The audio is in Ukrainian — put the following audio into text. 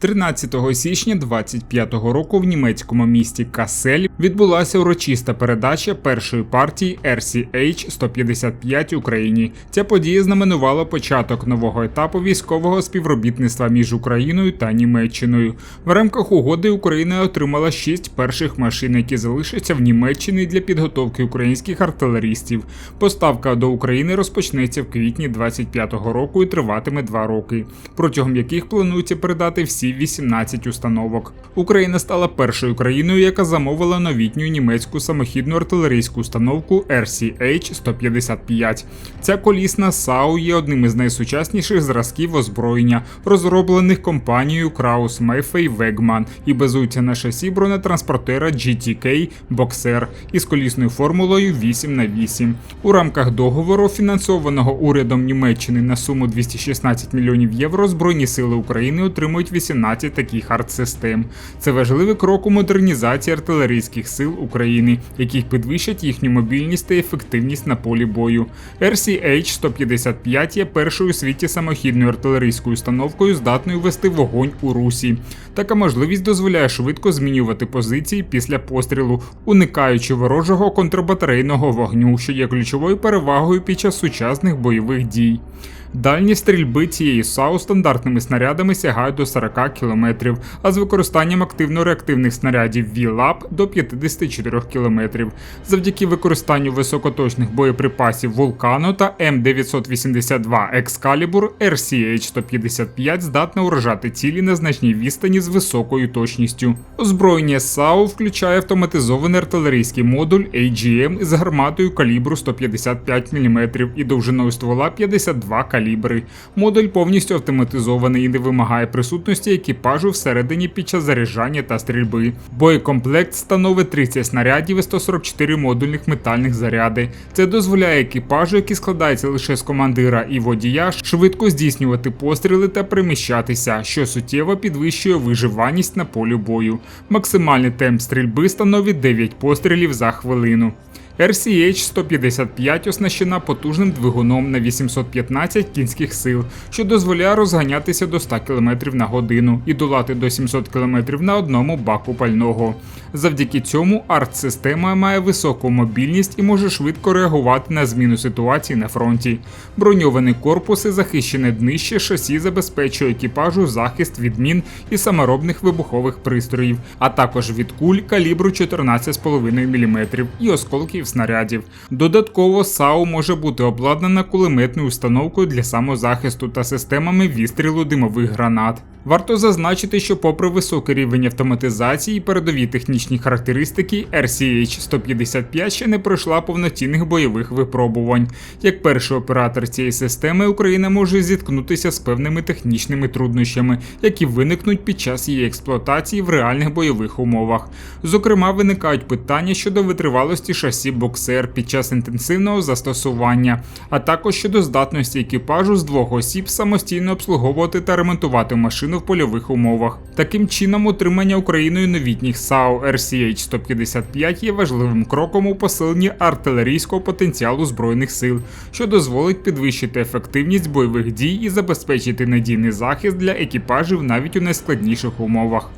13 січня 25-го року в німецькому місті Касель відбулася урочиста передача першої партії RCH 155 Україні. Ця подія знаменувала початок нового етапу військового співробітництва між Україною та Німеччиною. В рамках угоди Україна отримала шість перших машин, які залишаться в Німеччині для підготовки українських артилерістів. Поставка до України розпочнеться в квітні 25-го року і триватиме два роки, протягом яких планується передати всі 18 установок. Україна стала першою країною, яка замовила новітню німецьку самохідну артилерійську установку RCH-155. Ця колісна САУ є одним із найсучасніших зразків озброєння, розроблених компанією Kraus Maffei Wegmann і базується на шасі бронетранспортера GTK Boxer із колісною формулою 8 на 8 У рамках договору, фінансованого урядом Німеччини на суму 216 мільйонів євро, Збройні сили України отримують 18 таких артсистем. Це важливий крок у модернізації артилерійських сил України, які підвищать їхню мобільність та ефективність на полі бою. RCH-155 є першою у світі самохідною артилерійською установкою, здатною вести вогонь у русі. Така можливість дозволяє швидко змінювати позиції після пострілу, уникаючи ворожого контрбатарейного вогню, що є ключовою перевагою під час сучасних бойових дій. Дальність стрільби цієї САУ стандартними снарядами сягають до 40 км, а з використанням активно-реактивних снарядів VLAP до 54 км. Завдяки використанню високоточних боєприпасів Вулкано та М982 Excalibur RCH-155 здатна уражати цілі на значній відстані з високою точністю. Озброєння САУ включає автоматизований артилерійський модуль AGM з гарматою калібру 155 мм і довжиною ствола 52 калібри. Модуль повністю автоматизований і не вимагає присутності екіпажу всередині під час заряджання та стрільби. Боєкомплект становить 30 снарядів і 144 модульних метальних заряди. Це дозволяє екіпажу, який складається лише з командира і водія, швидко здійснювати постріли та переміщатися, що суттєво підвищує виживаність на полі бою. Максимальний темп стрільби становить 9 пострілів за хвилину. RCH-155 оснащена потужним двигуном на 815 кінських сил, що дозволяє розганятися до 100 км на годину і долати до 700 км на одному баку пального. Завдяки цьому арт-система має високу мобільність і може швидко реагувати на зміну ситуації на фронті. Броньовані корпуси захищене днище шасі забезпечує екіпажу захист від мін і саморобних вибухових пристроїв, а також від куль калібру 14,5 мм і осколків снарядів. Додатково САУ може бути обладнана кулеметною установкою для самозахисту та системами відстрілу димових гранат. Варто зазначити, що, попри високий рівень автоматизації і передові технічні характеристики, RCH-155 ще не пройшла повноцінних бойових випробувань. Як перший оператор цієї системи, Україна може зіткнутися з певними технічними труднощами, які виникнуть під час її експлуатації в реальних бойових умовах. Зокрема, виникають питання щодо витривалості шасі боксер під час інтенсивного застосування, а також щодо здатності екіпажу з двох осіб самостійно обслуговувати та ремонтувати машину в польових умовах. Таким чином, утримання Україною новітніх САУ RCH-155 є важливим кроком у посиленні артилерійського потенціалу збройних сил, що дозволить підвищити ефективність бойових дій і забезпечити надійний захист для екіпажів навіть у найскладніших умовах.